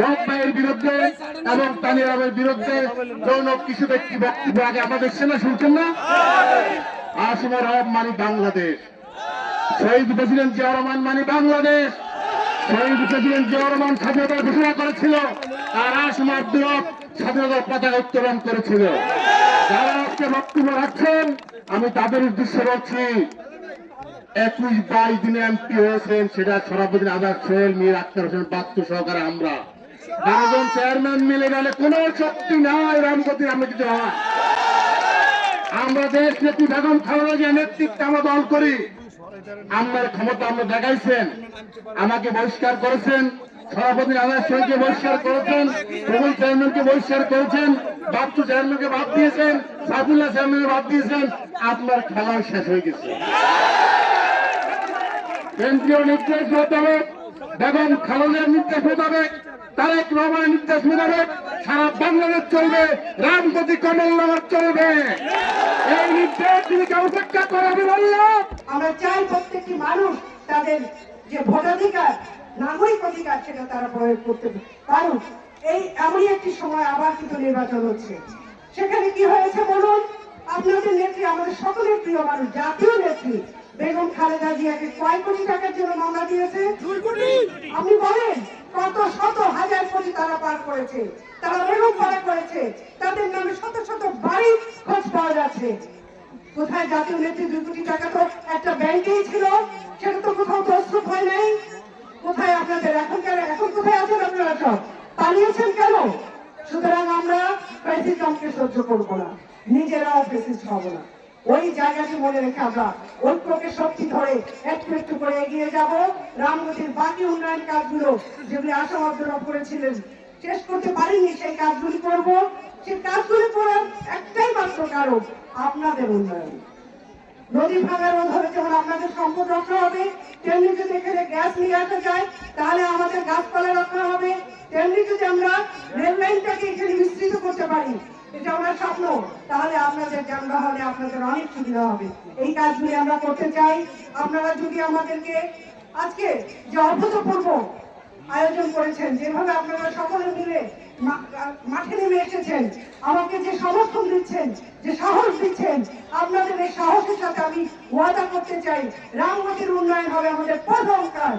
রব ভাইয়ের বিরুদ্ধে এবং তানিরামের বিরুদ্ধে যৌন কিছু ব্যক্তি বক্তব্য আগে আমরা দেখছেন না শুনছেন না? আসিমা রব মানি বাংলাদেশ। শহীদ প্রেসিডেন্ট জিয়া রহমান মানি বাংলাদেশ। শহীদ প্রেসিডেন্ট জিয়া রহমান স্বাধীনতা ঘোষণা করেছিল আর আসমা আব্দুল স্বাধীনতার পতাকা উত্তোলন করেছিল। যারা আজকে বক্তব্য রাখছেন, আমি তাদের উদ্দেশ্যে বলছি একুশ বাইশ দিনে এমপি হয়েছেন, সেটা সভাপতি আজাদ সোহেল, মীর আক্তার হোসেন বাচ্চু সহকারে আমরা। বারোজন চেয়ারম্যান মিলে গেলে কোন শক্তি নাই রামগতির আমরা কিছু হয়। আমরা দেশ নেত্রী বেগম খালেদা নেতৃত্বে আমরা দল করি। আমার ক্ষমতা আমরা দেখাইছেন, আমাকে বহিষ্কার করেছেন সভাপতি আজাদ সোহেলকে বহিষ্কার করেছেন, প্রবল চেয়ারম্যানকে বহিষ্কার করেছেন বাচ্চু চেয়ারম্যানকে বাদ দিয়েছেন সাফুল্লাহ চেয়ারম্যানকে বাদ দিয়েছেন, আপনার খেলাও শেষ হয়ে গেছে। কেন্দ্রীয় নির্দেশ মোতাবেক, বেগম খালেদার নির্দেশ মোতাবেক, তারেক রহমানের নির্দেশ মোতাবেক সারা বাংলাদেশ চলবে রামগতি কমলনগর চলবে। এই নির্দেশ তিনি উপেক্ষা বললাম? আমরা চাই প্রত্যেকটি মানুষ তাদের যে ভোটাধিকার, নাগরিক অধিকার সেটা তারা প্রয়োগ করতে পারুক এই এমনই একটি সময় আবার কিন্তু নির্বাচন হচ্ছে। সেখানে কি হয়েছে বলুন? আপনাদের নেত্রী আমাদের সকলের প্রিয় মানুষ, জাতীয় নেত্রী খালেদা জিয়াকে কয় কোটি টাকার জন্য মামলা দিয়েছে। আপনি বলেন কত শত হাজার কোটি তারা পার করেছে তারা বেগম পার করেছে তাদের নামে শত শত বাড়ি খোঁজ পাওয়া যাচ্ছে। কোথায় জাতীয় নেত্রী দুই কোটি টাকা তো একটা ব্যাংকেই ছিল সেটা তো কোথাও প্রস্তুত হয় নাই। কোথায় আপনাদের এখন কেন এখন কোথায় আছেন আপনারা সব? পালিয়েছেন কেন? সুতরাং আমরা প্রেসিডেন্টকে সহ্য করব না নিজেরাও প্রেসিডেন্ট হব না। ওই জায়গাটি মনে রেখে আমরা ঐক্যকে শক্তি ধরে একটু একটু করে এগিয়ে যাব। রামগতির বাকি উন্নয়ন কাজগুলো যেগুলি আশা অর্জন করেছিলেন, শেষ করতে পারিনি সেই কাজগুলি করব। সেই কাজগুলি করার একটাই মাত্র কারণ, আপনাদের উন্নয়ন। নদী ভাঙার হবে যেমন আপনাদের সম্পদ রক্ষা হবে, তেমনি যদি এখানে গ্যাস নিয়ে আসা যায়, তাহলে আমাদের গাছপালা রক্ষা হবে। তেমনি যদি আমরা রেল লাইনটাকে এখানে বিস্তৃত করতে পারি এটা আমরা স্বপ্ন। তাহলে আপনাদের আপনাদের অনেক সুবিধা হবে। এই কাজগুলি আমরা করতে চাই। আপনারা যদি আমাদেরকে আজকে যে অভূতপূর্ব আয়োজন করেছেন, যেভাবে আপনারা সকলে মিলে মাঠে নেমে এসেছেন, আমাকে যে সমর্থন দিচ্ছেন, যে সাহস দিচ্ছেন, আপনাদের এই সাহসের সাথে আমি ওয়াদা করতে চাই। রামগতির উন্নয়ন হবে আমাদের প্রথম কাজ।